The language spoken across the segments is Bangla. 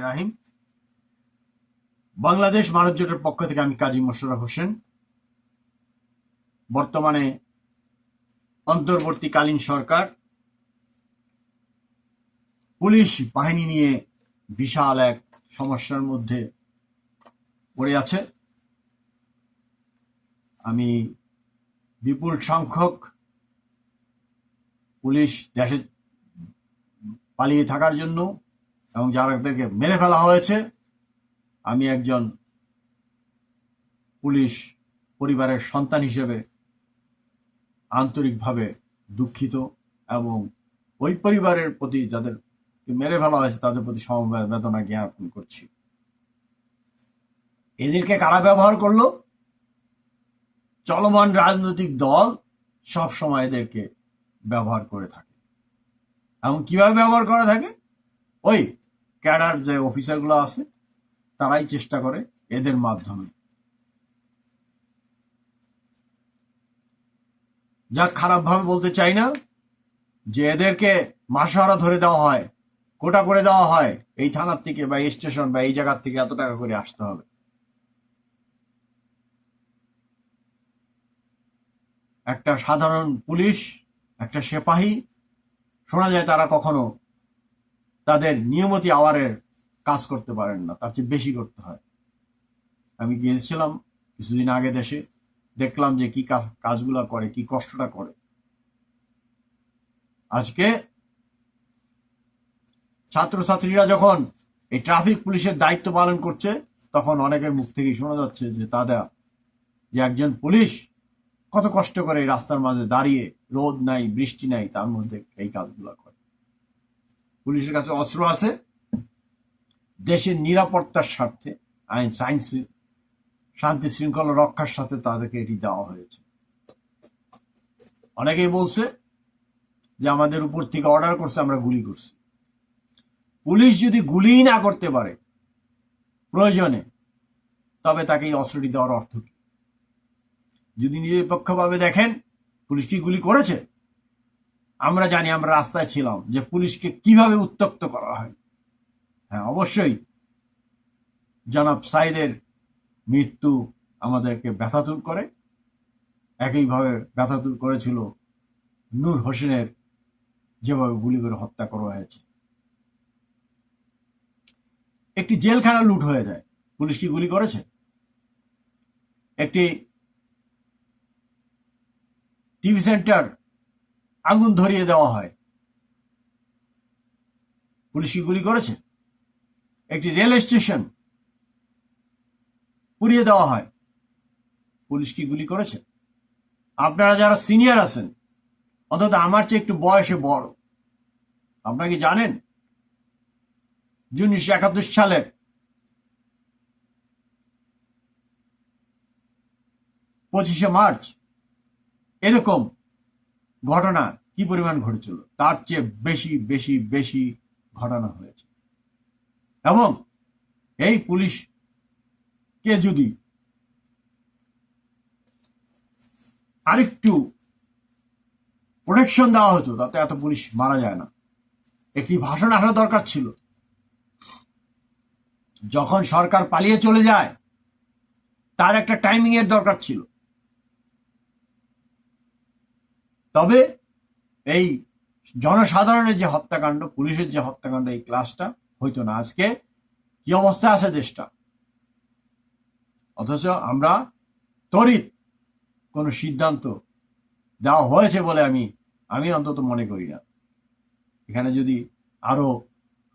রাহিম। বাংলাদেশ মানব জোটের পক্ষ থেকে আমি কাজী মোশাররফ হোসেন। বর্তমানে অন্তর্বর্তীকালীন সরকার। পুলিশ বাহিনী নিয়ে বিশাল এক সমস্যার মধ্যে পড়ে আছে। আমি বিপুল সংখ্যক পুলিশ, দেশে পালিয়ে থাকার জন্য এবং যাদেরকে মেরে ফেলা হয়েছে, আমি একজন পুলিশ পরিবারের সন্তান হিসেবে আন্তরিকভাবে দুঃখিত এবং ওই পরিবারের প্রতি যাদের মেরে ফেলা হয়েছে, তাদের প্রতি সমবেদনা জ্ঞাপন করছি। এদেরকে কারা ব্যবহার করল? চলমান রাজনৈতিক দল সব সময় এদেরকে ব্যবহার করে থাকে। এবং কীভাবে ব্যবহার করা থাকে? ওই ক্যাডার যে অফিসারগুলো আছে, তারাই চেষ্টা করে এদের মাধ্যমে। যা খারাপভাবে বলতে চাই না, যে এদেরকে মাসহারা ধরে দেওয়া হয়, কোটা করে দেওয়া হয়, এই থানার থেকে বা এই স্টেশন বা এই জায়গার থেকে এত টাকা করে আসতে হবে। একটা সাধারণ পুলিশ, একটা সেপাহী শোনা যায় তারা কখনো তাদের নিয়মতি আওয়ারের কাজ করতে পারেন না, তার চেয়ে বেশি করতে হয়। আমি গিয়েছিলাম কিছুদিন আগে দেশে, দেখলাম যে কি কাজগুলা করে, কি কষ্টটা করে। আজকে ছাত্রছাত্রীরা যখন এই ট্রাফিক পুলিশের দায়িত্ব পালন করছে, তখন অনেকের মুখ থেকেই শোনা যাচ্ছে যে তারা যে একজন পুলিশ কত কষ্ট করে রাস্তার মাঝে দাঁড়িয়ে রোদ নাই, বৃষ্টি নাই, তার মধ্যে এই কাজগুলো করে। পুলিশের কাছে অস্ত্র আছে। দেশের নিরাপত্তার স্বার্থে, আইন সাইন্স শান্তি শৃঙ্খলা রক্ষার সাথে তাদেরকে এটি দেওয়া হয়েছে। অনেকেই বলছে যে আমাদের উপর থেকে অর্ডার করছে, আমরা গুলি করছি। পুলিশ যদি গুলি না করতে পারে প্রয়োজনে, তবে তাকে এই অস্ত্রটি দেওয়ার অর্থ কি? যদি নিরপেক্ষভাবে দেখেন, পুলিশ কি গুলি করেছে? আমরা জানি, আমরা রাস্তায় ছিলাম যে পুলিশকে কীভাবে উত্তক্ত করা হয়। হ্যাঁ অবশ্যই জনাব সাইদের মৃত্যু আমাদেরকে ব্যথা ব্যথাতুর করে। একইভাবে ব্যথা ব্যথাতুর করেছিল নূর হোসেনের যেভাবে গুলি করে হত্যা করা হয়েছে। একটি জেলখানা লুট হয়ে যায়। পুলিশ কি গুলি করেছে? একটি টিভি সেন্টার আগুন ধরিয়ে দেওয়া হয়। পুলিশ গুলি করেছে? একটি রেল স্টেশন পুড়িয়ে দেওয়া হয়। পুলিশ কি গুলি করেছে? আপনারা যারা সিনিয়র আছেন, অন্তত আমার চেয়ে একটু বয়সে বড়, আপনারা কি জানেন? উনিশশো একাত্তর সালের পঁচিশে মার্চ এরকম ঘটনা কি পরিমাণ ঘটেছিল? তার চেয়ে বেশি বেশি বেশি ঘটনা হয়েছে। এবং এই পুলিশকে যদি আরেকটু প্রোটেকশন দেওয়া হতো, তাতে এত পুলিশ মারা যায় না। একটি ভাষণ আসা দরকার ছিল। যখন সরকার পালিয়ে চলে যায়, তার একটা টাইমিং এর দরকার ছিল। তবে এই জনসাধারণের যে হত্যাকাণ্ড, পুলিশের যে হত্যাকাণ্ড এই ক্লাসটা হইতো না। আজকে কি অবস্থায় আছে দেশটা? অথচ আমরা তরিত কোনো সিদ্ধান্ত দেওয়া হয়েছে বলে আমি আমি অন্তত মনে করি না। এখানে যদি আরও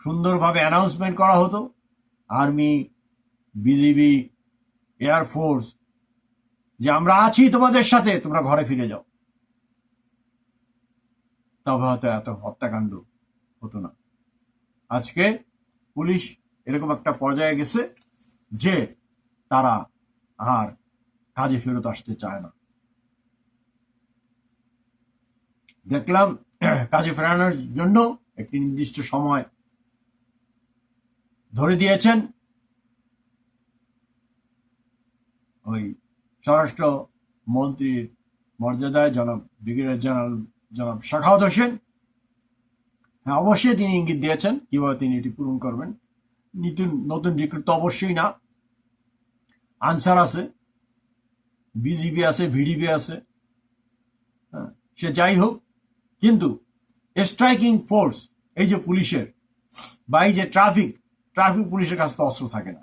সুন্দরভাবে অ্যানাউন্সমেন্ট করা হতো, আর্মি, বিজিবি এয়ারফোর্স যে আমরা আছি তোমাদের সাথে, তোমরা ঘরে ফিরে যাও। তবে হয়তো এত হত্যাকাণ্ড হতো না। আজকে পুলিশ এরকম একটা পর্যায়ে গেছে যে তারা আর কাজে ফেরত আসতে চায় না। দেখলাম কাজে ফেরানোর জন্য একটি নির্দিষ্ট সময় ধরে দিয়েছেন। ওই স্বরাষ্ট্র মন্ত্রীর মর্যাদায় জনাব ব্রিগেডিয়ার জেনারেল জনাব শাখাওয়াত হোসেন। হ্যাঁ অবশ্যই তিনি ইঙ্গিত দিয়েছেন কীভাবে তিনি এটি পূরণ করবেন। নতুন নতুন রিক্রুট তো অবশ্যই না। আনসার আছে বিজিবি আছে ভিডিবি আছে। হ্যাঁ, সে যাই হোক কিন্তু স্ট্রাইকিং ফোর্স এই যে পুলিশের বা এই যে ট্রাফিক ট্রাফিক পুলিশের কাছে তো অস্ত্র থাকে না।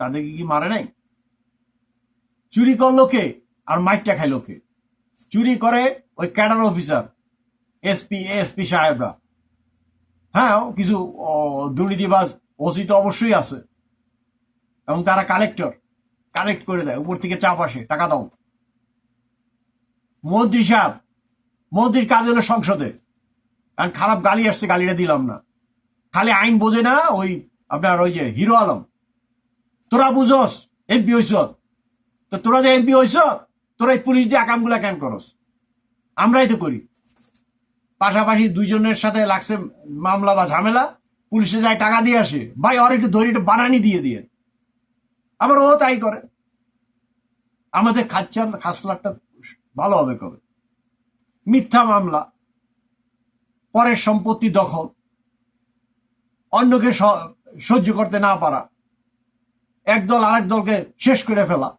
তাদেরকে কি মারে নাই? চুরি করল কে? আর মাইটটা খাইলো কে? চুরি করে ওই ক্যাডার অফিসার এসপি এসপি সাহেবরা। হ্যাঁ কিছু দুর্নীতিবাজ ওসি তো অবশ্যই আছে। এবং তারা কালেক্টর, কালেক্ট করে দেয়, উপর থেকে চাপ আসে, টাকা দাও। মন্ত্রী সাহেব, মন্ত্রীর কাজ হলো সংসদে। কারণ খারাপ গালি আসছে, গালিটা দিলাম না। খালি আইন বোঝে না, ওই আপনার ওই যে হিরো আলম। তোরা বুঝোস, এমপি হইস তো তোরা যে এমপি হইস তোরা এই পুলিশ দিয়ে আকামগুলা কেন করস? আমরাই তো করি। পাশাপাশি দুইজনের সাথে লাগছে মামলা বা ঝামেলা, পুলিশে যায় টাকা দিয়ে আসে, ভাই ওর একটু একটু বানানি দিয়ে দিয়ে। আবার ও তাই করে। আমাদের খাচ্চার খাসলারটা ভালো হবে কবে? মিথ্যা মামলা, পরের সম্পত্তি দখল, অন্যকে সহ্য করতে না পারা, একদল আরেক দলকে শেষ করে ফেলা।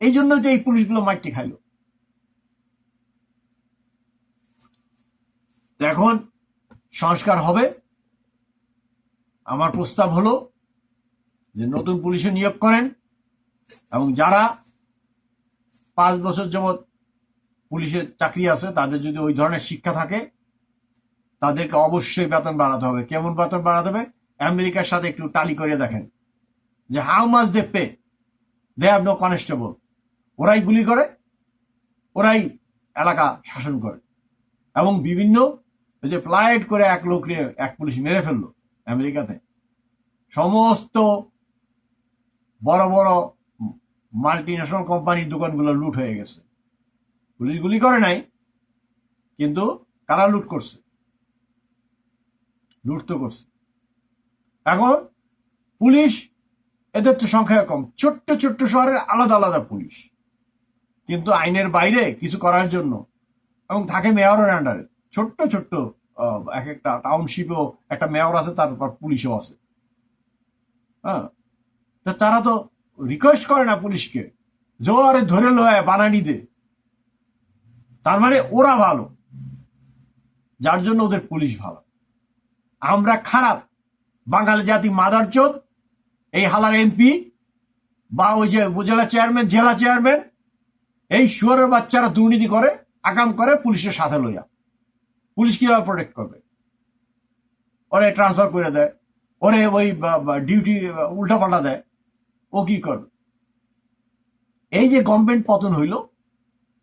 এই জন্য যে এই পুলিশগুলো মাইটি খাইলো। এখন সংস্কার হবে। আমার প্রস্তাব হলো যে নতুন পুলিশে নিয়োগ করেন এবং যারা পাঁচ বছর যাবৎ পুলিশের চাকরি আছে, তাদের যদি ওই ধরনের শিক্ষা থাকে, তাদেরকে অবশ্যই বেতন বাড়াতে হবে। কেমন বেতন বাড়াতে হবে? আমেরিকার সাথে একটু টালি করে দেখেন। যে how much they pay they have no constable ওরাই গুলি করে, ওরাই এলাকা শাসন করে। এবং বিভিন্ন ওই যে ফ্লাইট করে এক লোক এক পুলিশ মেরে ফেলল আমেরিকাতে। সমস্ত বড় বড় মাল্টি ন্যাশনাল কোম্পানির দোকানগুলো লুট হয়ে গেছে। পুলিশ গুলি করে নাই, কিন্তু কারা লুট করছে? লুট তো করছে। এখন পুলিশ এদের তো সংখ্যা কম। ছোট্ট ছোট্ট শহরের আলাদা আলাদা পুলিশ। কিন্তু আইনের বাইরে কিছু করার জন্য এবং থাকে মেয়রের আন্ডারে ছোট্ট ছোট্ট এক একটা টাউনশিপেও একটা মেয়র আছে তারপর পুলিশও আছে। হ্যাঁ? তো তারা তো রিকোয়েস্ট করে না পুলিশকে। জোরে ধরে লয় বানানি দে। তার মানে ওরা ভালো। যার জন্য ওদের পুলিশ ভালো। আমরা খারাপ। বাঙালি জাতি মাদার চোদ, এই হালার এমপি বা ওই যে উপজেলা চেয়ারম্যান জেলা চেয়ারম্যান এই শুয়ারের বাচ্চারা দুর্নীতি করে, আকাম করে পুলিশের সাথে লইয়া। পুলিশ কীভাবে প্রোটেক্ট করবে? ওরে ট্রান্সফার করে দেয়। ওরে ওই ডিউটি উল্টা পাল্টা দেয়। ও কি করবে? এই যে গভর্নমেন্ট পতন হইল,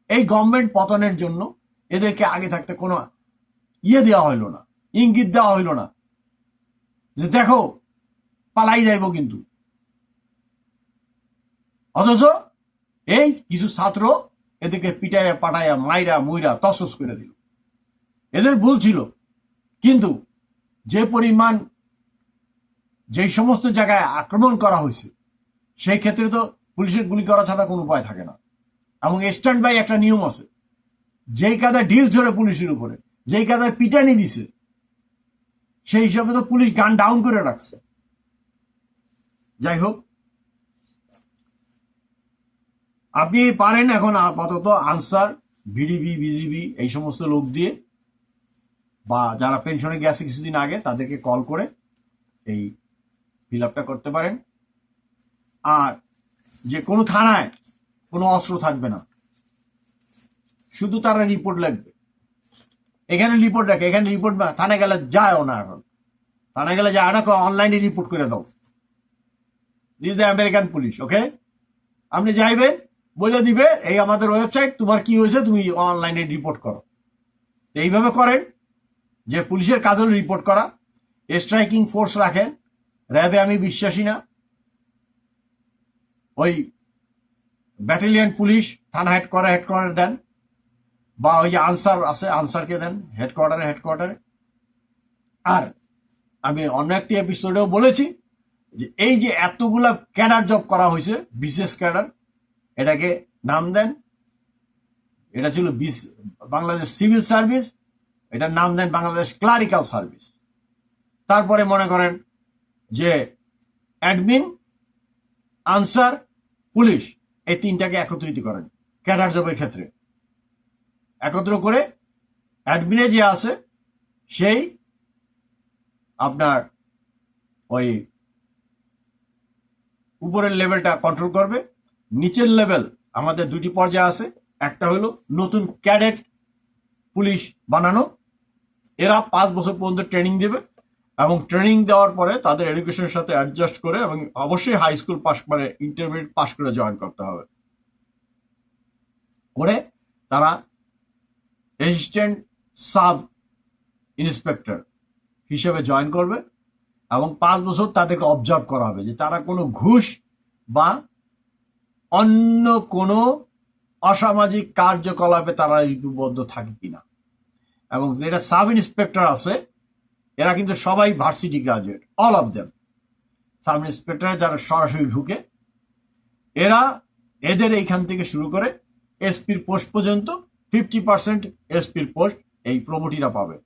এই গভর্নমেন্ট পতনের জন্য এদেরকে আগে থাকতে কোনো ইয়ে দেওয়া হইল না, ইঙ্গিত দেওয়া হইল না। যে দেখো, পালাই যাইব কিন্তু। অথচ এই কিছু ছাত্র এদেরকে পিটাইয়া, পাঠাইয়া, মাইরা, মুইরা তসস করে দিল। এদের ভুল ছিল। কিন্তু যে পরিমাণ যে সমস্ত জায়গায় আক্রমণ করা হয়েছে, সেই ক্ষেত্রে তো পুলিশের গুলি করা ছাড়া কোনো উপায় থাকে না। এবং স্ট্যান্ড বাই একটা নিয়ম আছে। যেই কাদায় ঢিল ঝরে পুলিশের উপরে, যেই কাদায় পিটানি দিছে, সেই হিসাবে তো পুলিশ গান ডাউন করে রাখছে। যাই হোক, আপনি পারেন এখন আপাতত আনসার ভিডিবি বিজিবি এই সমস্ত লোক দিয়ে। বা যারা পেনশনে গেছে কিছুদিন আগে, তাদেরকে কল করে এই ফিল আপটা করতে পারেন। আর যে কোনো থানায় কোনো অস্ত্র থাকবে না। শুধু তারা রিপোর্ট লাগবে। এখানে রিপোর্ট রাখে, এখানে রিপোর্ট না থানায় গেলে যায়ও না এখন। থানায় গেলে যায় না অনলাইনে রিপোর্ট করে দাও। দিস দ্য আমেরিকান পুলিশ ওকে আপনি যাইবেন বলে দিবে, এই আমাদের ওয়েবসাইট তোমার কি হয়েছে, তুমি অনলাইনে রিপোর্ট করো। এইভাবে করেন। যে পুলিশের কাজ রিপোর্ট করা স্ট্রাইকিং ফোর্স রাখেন, র্যাবে আমি বিশ্বাসী না। ওই ব্যাটালিয়ন পুলিশ থানা হেডকোয়ার্টার হেডকোয়ার্টার দেন, বা ওই যে আনসার আছে, আনসারকে দেন হেডকোয়ার্টারে হেডকোয়ার্টারে আর আমি অন্য একটি এপিসোডেও বলেছি যে এই যে এতগুলা ক্যাডার জব করা হয়েছে, বিশেষ ক্যাডার, এটাকে নাম দেন, এটা ছিল বাংলাদেশ সিভিল সার্ভিস এটার নাম দেন বাংলাদেশ ক্লারিক্যাল সার্ভিস। তারপরে মনে করেন যে অ্যাডমিন, আনসার, পুলিশ, এই তিনটাকে একত্রিত করেন ক্যাডার জবের ক্ষেত্রে। একত্র করে অ্যাডমিনে যে আছে, সেই আপনার ওই উপরের লেভেলটা কন্ট্রোল করবে। নিচের লেভেল আমাদের দুটি পর্যায়ে আছে। একটা হলো নতুন ক্যাডেট পুলিশ বানানো এরা পাঁচ বছর পর্যন্ত ট্রেনিং দেবে এবং ট্রেনিং দেওয়ার পরে তাদের এডুকেশনের সাথে অ্যাডজাস্ট করে এবং অবশ্যই হাই স্কুল পাস মানে ইন্টারমিডিয়েট পাস করে জয়েন করতে হবে। করে তারা অ্যাসিস্ট্যান্ট সাব ইন্সপেক্টর হিসেবে জয়েন করবে এবং পাঁচ বছর তাদেরকে অবজার্ভ করা হবে যে তারা কোনো ঘুষ বা অন্য কোনো অসামাজিক কার্যকলাপে তারা লিপিবদ্ধ থাকে কিনা। এবং যেটা সাব ইন্সপেক্টর আছে, এরা কিন্তু সবাই varsity graduate, all of them sub ইন্সপেক্টরে যারা সরাসরি ঢুকে, এরা এদের এইখান থেকে শুরু করে এসপির পোস্ট পর্যন্ত ফিফটি পার্সেন্ট এসপির পোস্ট এই প্রমোটিরা পাবে।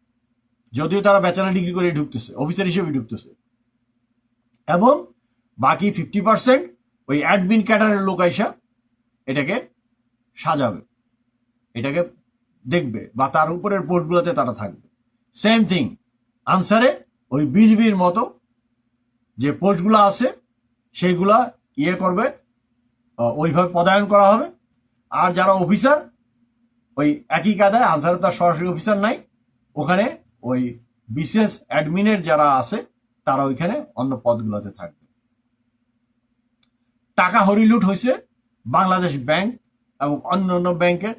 যদিও তারা ব্যাচেলার ডিগ্রি করে ঢুকতেছে, অফিসার হিসেবে ঢুকতেছে। এবং বাকি ফিফটি পার্সেন্ট ওই অ্যাডমিন ক্যাডারের লোক আইসা এটাকে সাজাবে। এটাকে দেখবে বা তার উপরের পোস্টগুলোতে তারা থাকবে। সেম থিং আনসারে ওই বিজবির মতো যে পোস্টগুলো আছে, সেইগুলা ইয়ে করবে ওইভাবে পদায়ন করা হবে। আর যারা অফিসার, ওই একই কাদায় আনসারে তার সরাসরি অফিসার নাই, ওখানে ওই বিশেষ অ্যাডমিনের যারা আছে, তারা ওইখানে অন্য পদগুলোতে থাকবে। টাকা হরিলুট হয়েছে, বাংলাদেশ ব্যাংক এবং অন্য অন্য ব্যাংকের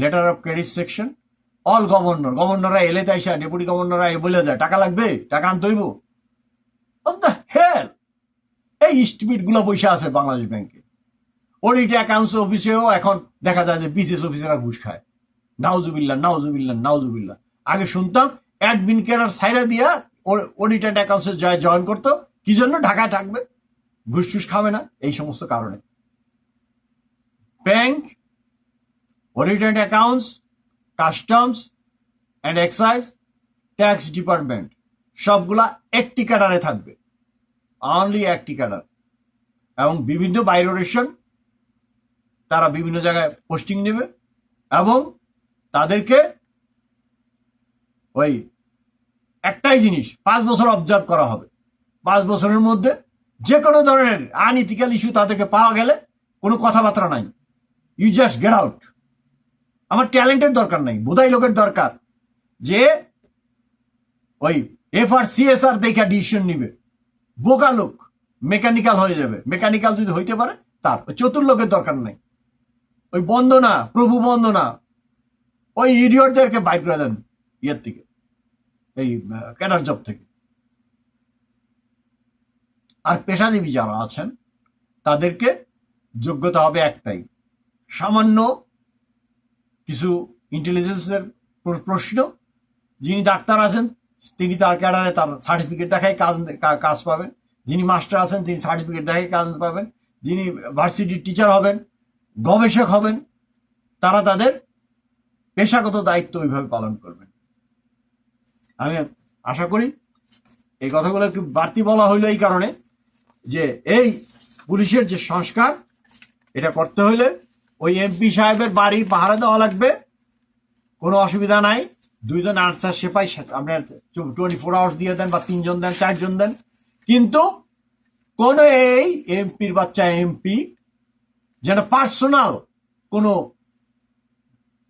letter of credit section all governor গভর্নররা এলে তাইসা ডেপুটি গভর্নররা এ বলে যায়, টাকা লাগবে? টাকা আনতে হইব? হেল এই স্টুপিডগুলো পয়সা আছে বাংলাদেশ ব্যাংকে অডিট অ্যাকাউন্টস অফিসেও এখন দেখা যায় যে বিসিএস অফিসাররা ঘুষ খায়। নাউজুবিল্লা নাউজুবিল্লা নাউজুবিল্লা আগে শুনতাম অ্যাডমিন কেয়ার সাইরা দিয়া অডিটেড অ্যাকাউন্টসে জয় জয়েন করতো, কি জন্য? ঢাকায় থাকবে। ঘুষ টুস খাবে না, এই সমস্ত কারণে। Bank audited accounts customs and excise tax department সবগুলা একটি ক্যাডারে থাকবে। অনলি একটি ক্যাডার। এবং বিভিন্ন বাইরোরেশন তারা বিভিন্ন জায়গায় পোস্টিং নেবে এবং তাদেরকে ওই একটাই জিনিস, পাঁচ বছর অবজার্ভ করা হবে। পাঁচ বছরের মধ্যে যে কোনো ধরনের আনইথিক্যাল ইস্যু তাদেরকে পাওয়া গেলে কোনো কথাবার্তা নাই। ইউ জাস্ট গেট আউট আমার ট্যালেন্টের দরকার নাই, বোধাই লোকের দরকার যে ওই এফ আর সিএসআর দেখে ডিসিশন নিবে। বোকা লোক মেকানিক্যাল হয়ে যাবে। মেকানিক্যাল যদি হইতে পারে, তার। চতুর লোকের দরকার নাই। ওই বন্দনা, প্রভু বন্দনা, ওই ইডিয়টদেরকে বাইর করে দেন ইয়ের থেকে, এই ক্যাডার জব থেকে। আর পেশাজীবী যারা আছেন, তাদেরকে যোগ্যতা হবে একটাই, সামান্য কিছু ইন্টেলিজেন্সের প্র- প্রশ্ন। যিনি ডাক্তার আছেন, তিনি তার ক্যাডারে তার সার্টিফিকেট দেখায় কাজ কাজ পাবেন। যিনি মাস্টার আছেন, তিনি সার্টিফিকেট দেখায় কাজ পাবেন। যিনি ভার্সিটির টিচার হবেন, গবেষক হবেন, তারা তাদের পেশাগত দায়িত্ব ওইভাবে পালন করবেন। আমি আশা করি এই কথাগুলো একটু বাড়তি বলা হইল এই কারণে যে এই পুলিশের যে সংস্কার, এটা করতে হলে ওই এমপি সাহেবের বাড়ি পাহারা দেওয়া লাগবে। কোনো অসুবিধা নাই। দুইজন আনসার সেপাই আপনার টোয়েন্টি ফোর আওয়ার্স দিয়ে দেন বা তিনজন দেন, চারজন দেন। কিন্তু কোন এই এমপির বাচ্চা এমপি যেন পার্সোনাল কোনো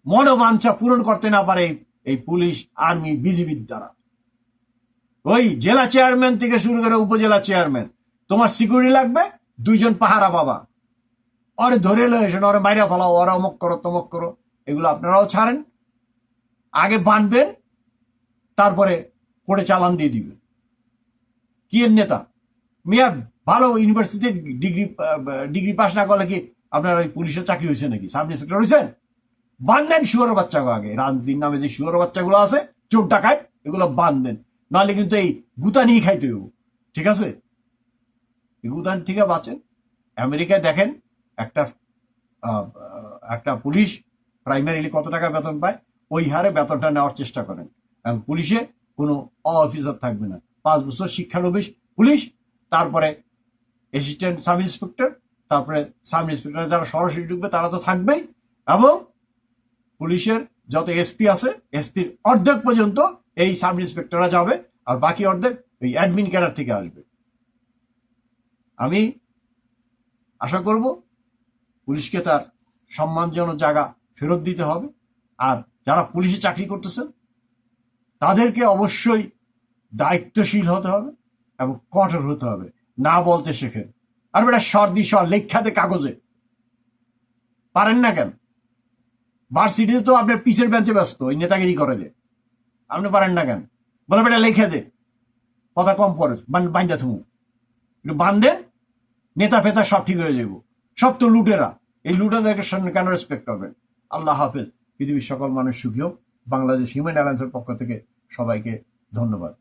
মনোবাঞ্ছা পূরণ করতে না পারে এই- পুলিশ আর্মি বিজিবির দ্বারা। ওই জেলা চেয়ারম্যান থেকে শুরু করে উপজেলা চেয়ারম্যান তোমার সিকিউরিটি লাগবে, দুইজন পাহারা বাবা। ওরে ধরে লো এসে ওরে মাইরা ফেলাও, ওরা অমক করো, তমক করো। এগুলো আপনারাও ছাড়েন, আগে বানবেন, তারপরে করে চালান দিয়ে দিবেন। কি এর নেতা? মিয়া ভালো ইউনিভার্সিটিতে ডিগ্রি ডিগ্রি পাস না করলে কি আপনার ওই পুলিশের চাকরি হয়েছে নাকি? সাব ইন্সপেক্টর হয়েছেন বান দেন শুয়োর বাচ্চাকে আগে, রাজনীতির নামে যে শুয়োর বাচ্চাগুলো আছে, চোর ডাকায় এগুলো বান দেন নাহলে কিন্তু এই গুতা নিয়ে খাইতে হইব। ঠিক আছে? এই গুতান থেকে বাঁচেন। আমেরিকায় দেখেন একটা একটা পুলিশ প্রাইমারিলি কত টাকা বেতন পায়? ওই হারে বেতনটা নেওয়ার চেষ্টা করেন। এবং পুলিশে কোনো অফিসার থাকবে না। পাঁচ বছর শিক্ষানবিশ পুলিশ, তারপরে অ্যাসিস্ট্যান্ট সাব ইন্সপেক্টর তারপরে সাব ইন্সপেক্টর যারা সরাসরি ঢুকবে, তারা তো থাকবেই। এবং পুলিশের যত এসপি আছে এসপির অর্ধেক পর্যন্ত এই সাব ইন্সপেক্টররা যাবে, আর বাকি অর্ধেক এই অ্যাডমিন ক্যাডার থেকে আসবে। আমি আশা করব পুলিশকে তার সম্মানজনক জায়গা ফেরত দিতে হবে। আর যারা পুলিশে চাকরি করতেছেন, তাদেরকে অবশ্যই দায়িত্বশীল হতে হবে এবং কঠোর হতে হবে। না বলতে শেখেন। আর বেটা সর্দি সর, লেখাতে কাগজে। পারেন না কেন? ভার্সিটিতে তো আপনার পিসের বেঞ্চে ব্যস্ত ওই নেতাগিরি করে যে। আপনি পারেন না কেন? বলে বেটা লেখে দে। কথা কম পড়ে বান্ধা থুমু। একটু বান্ধেন নেতা ফেতা সব ঠিক হয়ে যাব সব তো লুটেরা। এই লুটেরাদের সামনে কেন রেসপেক্ট করবেন আল্লাহ হাফেজ। পৃথিবীর সকল মানুষ সুখী হোক। বাংলাদেশ হিউম্যান অ্যালায়েন্সের পক্ষ থেকে সবাইকে ধন্যবাদ।